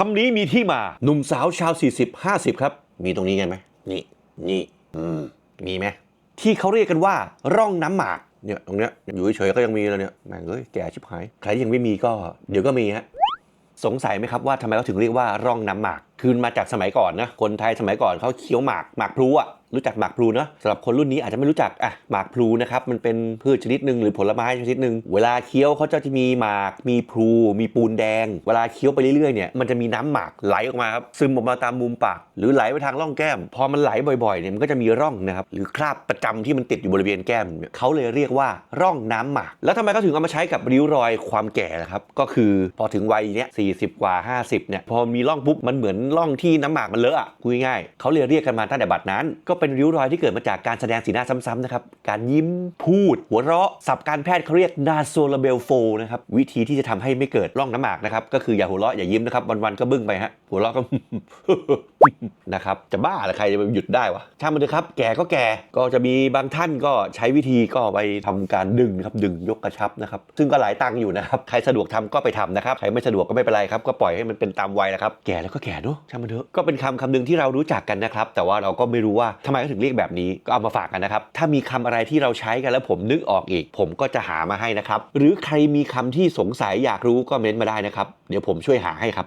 คำนี้มีที่มา หนุ่มสาวชาว 40 50 ครับ มีตรงนี้กันไหมนี่ นี่ อืม มีไหม ที่เขาเรียกกันว่า ร่องน้ำหมาก เนี่ยตรงเนี้ยอยู่เฉยๆก็ยังมีแล้วเนี่ยแม่งเอ้ยแก่ชิบหาย ใครยังไม่มีก็ เดี๋ยวก็มีฮะ สงสัยไหมครับว่าทำไมเขาถึงเรียกว่าร่องน้ำหมากคือมาจากสมัยก่อนนะ คนไทยสมัยก่อนเขาเคี้ยวหมากหมากพลูอะรู้จักหมากพลูเนอะสำหรับคนรุ่นนี้อาจจะไม่รู้จักอะหมากพลูนะครับมันเป็นพืชชนิดหนึ่งหรือผลไม้ชนิดหนึ่งเวลาเคี้ยวเขาจะมีหมากมีพลูมีปูนแดง เวลาเคี้ยวไปเรื่อยๆเนี่ยมันจะมีน้ำหมากไหลออกมาครับซึมออกมาตามมุมปากหรือไหลไปทางร่องแก้ม พอมันไหลบ่อยๆเนี่ยมันก็จะมีร่องนะครับหรือคราบประจำที่มันติดอยู่บริเวณแก้มเขาเลยเรียกว่าร่องน้ำหมาก แล้วทำไมเขาถึงเอามาใช้กับริ้วรอยความแก่นะครับก็คือพอถึงวัยเนี้ย40กว่า 50เนี่ยพอมีร่องปุ๊บมันเหมือนร่องที่น้ำหมากมันเลอะอะพูดง่ายเขาเลยเรียกกันมาตั้งแต่บัดนั้น ก็เป็นริ้วรอยที่เกิดมาจากการแสดงสีหน้าซ้ำๆนะครับการยิ้มพูด หัวเราะศัพท์การแพทย์เขาเรียก nasolabial fold นะครับวิธีที่จะทำให้ไม่เกิดร่องน้ำหมากนะครับก็คืออย่าหัวเราะอย่ายิ้มนะครับวันๆก็บึ้งไปฮะหัวเราะก็นะครับจะบ้าเหรือใครจะไปหยุดได้วะช่างมันเถอะครับ แก่ก็แก่ก็จะมีบางท่านก็ใช้วิธีก็ไปทำการดึงนะครับดึงยกกระชับนะครับซึ่งก็หลายตังค์อยู่นะครับใครสะดวกทำก็ไปทำนะครับใครไม่สะดวกก็ไม่เป็นไรครับก็ปล่อยให้มันเป็นตามวัยนะครับแก่แล้วก็แก่เนอะช่างมันเถอะก็เป็นคำคำหนึ่งที่เรารู้จักกันนะครับ แต่ว่าเราก็ไม่รู้ว่าทำไมเขาถึงเรียกแบบนี้ก็เอามาฝากกันนะครับ ถ้ามีคำอะไรที่เราใช้กันแล้วผมนึกออกอีก ผมก็จะหามาให้นะครับ หรือใครมีคำที่สงสัยอยากรู้ก็เม้นต์มาได้นะครับ เดี๋ยวผมช่วยหาให้ครับ